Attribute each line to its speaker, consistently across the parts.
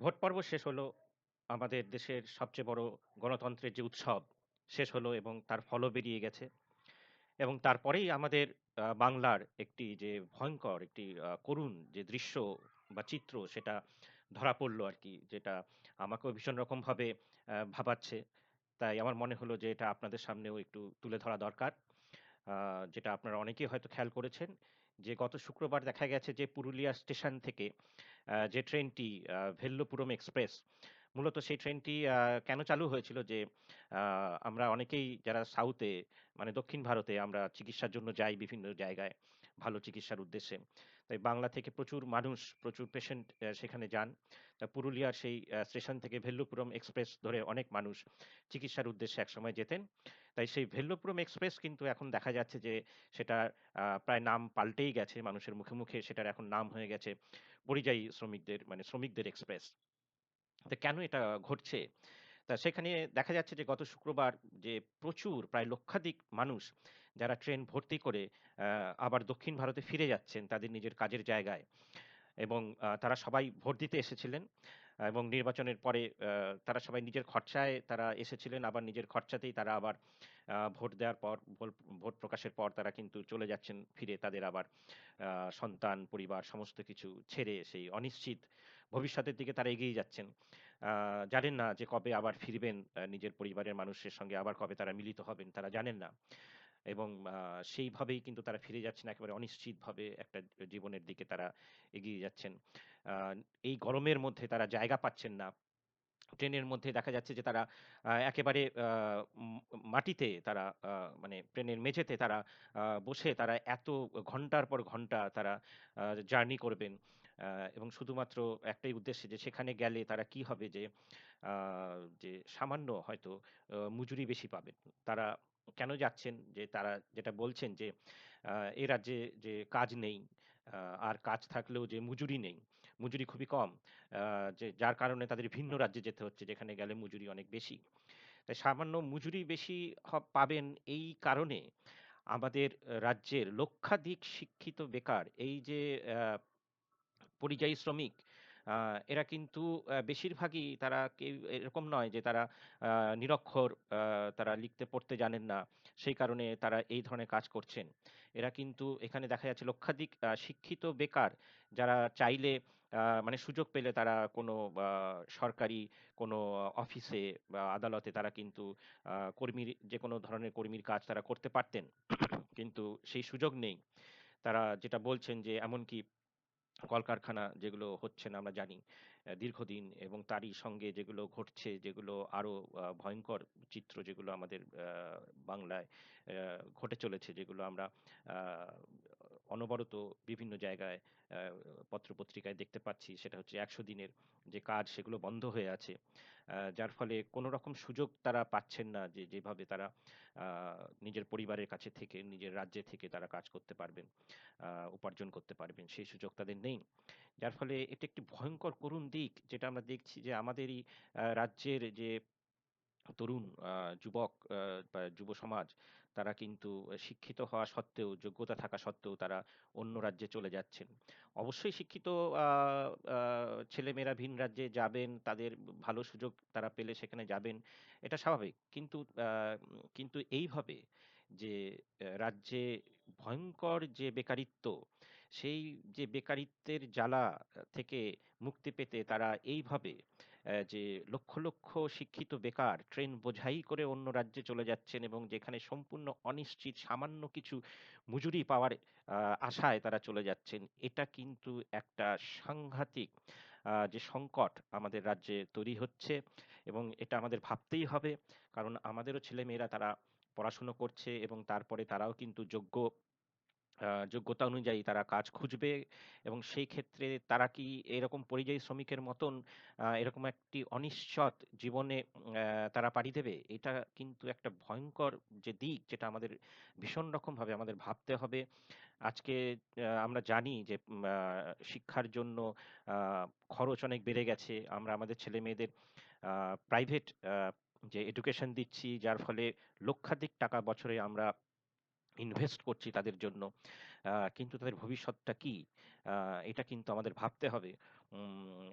Speaker 1: Vote পর্ব শেষ হলো। আমাদের দেশের সবচেয়ে বড় গণতন্ত্রের যে উৎসব শেষ হলো এবং তার ফলও বেরিয়ে গেছে। এবং তারপরেই আমাদের বাংলার একটি যে ভয়ঙ্কর একটি করুণ যে দৃশ্য বা চিত্র সেটা ধরা পড়ল আরকি। যেটা আমাকেও ভীষণ রকমভাবে ভাবাচ্ছে। তাই আমার মনে হলো যে এটা আপনাদের সামনেও একটু তুলে ধরা দরকার। যেটা আপনারা অনেকেই হয়তো খেয়াল করেছেন যে, গত শুক্রবার দেখা গেছে যে, পুরুলিয়া স্টেশন থেকে যে ট্রেনটি, আ ভেল্লোপুরম এক্সপ্রেস, মূলত সেই ট্রেনটি কেন চালু হয়েছিল যে আমরা অনেকেই যারা সাউথে মানে দক্ষিণ ভারতে আমরা চিকিৎসার জন্য যাই বিভিন্ন জায়গায়, ভালো চিকিৎসার উদ্দেশ্যে। তাই বাংলা থেকে প্রচুর মানুষ, প্রচুর পেশেন্ট সেখানে যান। তা পুরুলিয়ার সেই স্টেশন থেকে ভেল্লোপুরম এক্সপ্রেস ধরে অনেক মানুষ চিকিৎসার উদ্দেশ্যে একসময় যেতেন। তাই সেই ভেল্লোপুরম এক্সপ্রেস কিন্তু এখন দেখা যাচ্ছে যে সেটা প্রায় নাম পাল্টেই গেছে। মানুষের মুখে, মুখে সেটার এখন নাম হয়ে গেছে পরিযায়ী শ্রমিকদের মানে শ্রমিকদের এক্সপ্রেস। তো কেন এটা ঘটছে? তা সেখানে দেখা যাচ্ছে যে গত শুক্রবার যে প্রচুর প্রায় লক্ষাধিক মানুষ যারা ট্রেন ভর্তি করে আবার দক্ষিণ ভারতে ফিরে যাচ্ছেন তাদের নিজের কাজের জায়গায়। এবং তারা সবাই ভোট দিতে এসেছিলেন এবং নির্বাচনের পরে তারা সবাই নিজের খরচায় তারা এসেছিলেন। আবার নিজের খরচাতেই তারা আবার ভোট দেওয়ার পর ভোট প্রকাশের পর তারা কিন্তু চলে যাচ্ছেন ফিরে তাদের আবার সন্তান, পরিবার সমস্ত কিছু ছেড়ে সেই অনিশ্চিত ভবিষ্যতের দিকে তারা এগিয়ে যাচ্ছেন। জানেন না যে কবে আবার ফিরবেন নিজের পরিবারের মানুষের সঙ্গে আবার কবে তারা মিলিত হবেন, তারা জানেন না। এবং সেইভাবেই কিন্তু তারা ফিরে যাচ্ছেন একেবারে অনিশ্চিতভাবে একটা জীবনের দিকে তারা এগিয়ে যাচ্ছেন। এই গরমের মধ্যে তারা জায়গা পাচ্ছেন না। ট্রেনের মধ্যে দেখা যাচ্ছে যে তারা একেবারে মাটিতে তারা মানে ট্রেনের মেঝেতে তারা বসে তারা এত ঘণ্টার পর ঘণ্টা তারা জার্নি করবেন। এবং শুধুমাত্র একটাই উদ্দেশ্যে যে সেখানে গেলে তারা কি হবে যে যে সামান্য হয়তো মজুরি বেশি পাবেন। তারা কেন যাচ্ছেন? যে তারা যেটা বলছেন যে এ রাজ্যে যে কাজ নেই আর কাজ থাকলেও যে মজুরি নেই। মজুরি খুবই কম। যে যার কারণে তাদের ভিন্ন রাজ্যে যেতে হচ্ছে, যেখানে গেলে মজুরি অনেক বেশি। তাই সামান্য মজুরি বেশি পাবেন এই কারণে আমাদের রাজ্যের লক্ষাধিক শিক্ষিত বেকার, এই যে পরিযায়ী শ্রমিক এরা কিন্তু বেশিরভাগই তারা এরকম নয় যে তারা নিরক্ষর তারা লিখতে, পড়তে জানেন না। সেই কারণে তারা এই ধরনের কাজ করছেন। এরা কিন্তু এখানে দেখা যাচ্ছে লক্ষাধিক শিক্ষিত বেকার, যারা চাইলে মানে সুযোগ পেলে তারা কোনো সরকারি কোনো অফিসে বা আদালতে তারা কিন্তু, আ যে যেকোনো ধরনের কর্মীর কাজ তারা করতে পারতেন। কিন্তু সেই সুযোগ নেই। তারা যেটা বলছেন যে, এমনকি কলকারখানা যেগুলো হচ্ছে না আমরা জানি দীর্ঘদিন এবং তারই সঙ্গে যেগুলো ঘটছে, যেগুলো আরও ভয়ঙ্কর চিত্র যেগুলো আমাদের বাংলায় ঘটে চলেছে, যেগুলো আমরা অনবরত বিভিন্ন জায়গায় পত্র-পত্রিকায় দেখতে পাচ্ছি, সেটা হচ্ছে ১০০ দিনের যে কাজ সেগুলো বন্ধ হয়ে আছে। যার ফলে কোন রকম সুযোগ তারা পাচ্ছেন না যে যেভাবে তারা নিজের পরিবারের কাছে থেকে, নিজের রাজ্যে থেকে তারা কাজ করতে পারবেন। উপার্জন করতে পারবেন, সেই সুযোগ তাদের নেই। যার ফলে এটা একটি ভয়ঙ্কর করুণ দিক, যেটা আমরা দেখছি যে আমাদেরই রাজ্যের যে তরুণ যুবক বা যুব সমাজ তারা কিন্তু শিক্ষিত হওয়া সত্ত্বেও যোগ্যতা থাকা সত্ত্বেও তারা অন্য রাজ্যে চলে যাচ্ছেন। অবশ্যই শিক্ষিত ছেলেমেয়েরা ভিন রাজ্যে যাবেন, তাদের ভালো সুযোগ তারা পেলে সেখানে যাবেন। এটা স্বাভাবিক। কিন্তু কিন্তু এইভাবে যে রাজ্যে ভয়ঙ্কর যে বেকারিত্ব, সেই যে বেকারিত্বের জ্বালা থেকে মুক্তি পেতে তারা এইভাবে যে লক্ষ, লক্ষ শিক্ষিত বেকার ট্রেন বোঝাই করে অন্য রাজ্যে চলে যাচ্ছেন এবং যেখানে সম্পূর্ণ অনিশ্চিত সামান্য কিছু মজুরি পাওয়ার আশায় তারা চলে যাচ্ছেন। এটা কিন্তু একটা সাংঘাতিক যে সংকট আমাদের রাজ্যে তৈরি হচ্ছে এবং এটা আমাদের ভাবতেই হবে। কারণ আমাদেরও ছেলেমেয়েরা তারা পড়াশুনো করছে এবং তারপরে তারাও কিন্তু যোগ্য যোগ্যতা অনুযায়ী তারা কাজ খুঁজবে এবং সেই ক্ষেত্রে তারা কি এরকম পরিযায়ী শ্রমিকের মতন, আ এরকম একটি অনিশ্চত জীবনে অ্যা তারা পাড়ি দেবে? এটা কিন্তু একটা ভয়ঙ্কর যে দিক যেটা আমাদের ভীষণ রকমভাবে আমাদের ভাবতে হবে। আজকে আমরা জানি যে শিক্ষার জন্য খরচ অনেক বেড়ে গেছে। আমরা আমাদের ছেলে মেয়েদের প্রাইভেট যে এডুকেশন দিচ্ছি, যার ফলে লক্ষাধিক টাকা বছরে আমরা ইনভেস্ট করছি তাদের জন্য। কিন্তু তাদের ভবিষ্যৎটা কি? এটা কিন্তু আমাদের ভাবতে হবে।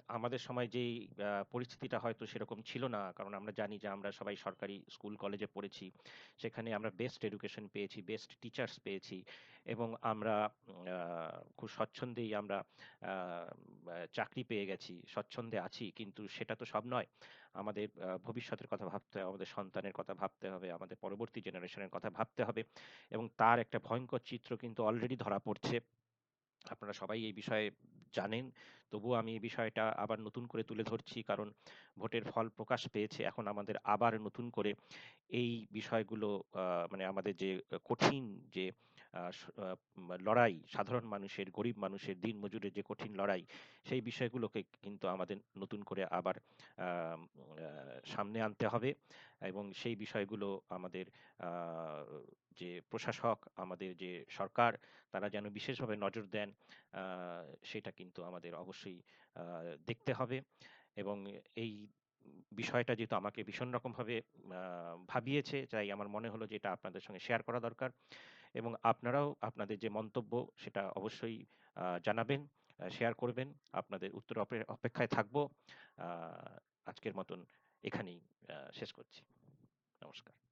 Speaker 1: আমাদের সময় যেই পরিস্থিতিটা হয়তো সেরকম ছিল না। কারণ আমরা জানি যে আমরা সবাই সরকারি স্কুল কলেজে পড়েছি। সেখানে আমরা বেস্ট এডুকেশন পেয়েছি, বেস্ট টিচার্স পেয়েছি এবং আমরা খুব স্বচ্ছন্দেই আমরা চাকরি পেয়ে গেছি। স্বচ্ছন্দে আছি। কিন্তু সেটা তো সব নয়। আমাদের ভবিষ্যতের কথা ভাবতে হবে, আমাদের সন্তানের কথা ভাবতে হবে, আমাদের পরবর্তী জেনারেশনের কথা ভাবতে হবে এবং তার একটা ভয়ংকর চিত্র কিন্তু অলরেডি ধরা পড়ছে। আপনারা সবাই এই বিষয়ে জানেন। তবুও আমি এই বিষয়টা আবার নতুন করে তুলে ধরছি। কারণ ভোটের ফল প্রকাশ পেয়েছে। এখন আমাদের আবার নতুন করে এই বিষয়গুলো মানে আমাদের যে কঠিন যে লড়াই, সাধারণ মানুষের, গরিব মানুষের, দিনমজুরের যে কঠিন লড়াই, সেই বিষয়গুলোকে কিন্তু আমাদের নতুন করে আবার সামনে আনতে হবে এবং সেই বিষয়গুলো আমাদের যে প্রশাসক, আমাদের যে সরকার, তারা যেন বিশেষভাবে নজর দেন, সেটা কিন্তু আমাদের অবশ্যই দেখতে হবে এবং এই বিষয়টা যেহেতু আমাকে ভীষণ রকমভাবে ভাবিয়েছে, তাই আমার মনে হলো যে এটা আপনাদের সঙ্গে শেয়ার করা দরকার। এবং আপনারাও আপনাদের যে মন্তব্য সেটা অবশ্যই জানাবেন, শেয়ার করবেন। আপনাদের উত্তর অপেক্ষায় থাকব আজকের মতন এখানেই শেষ করছি। নমস্কার।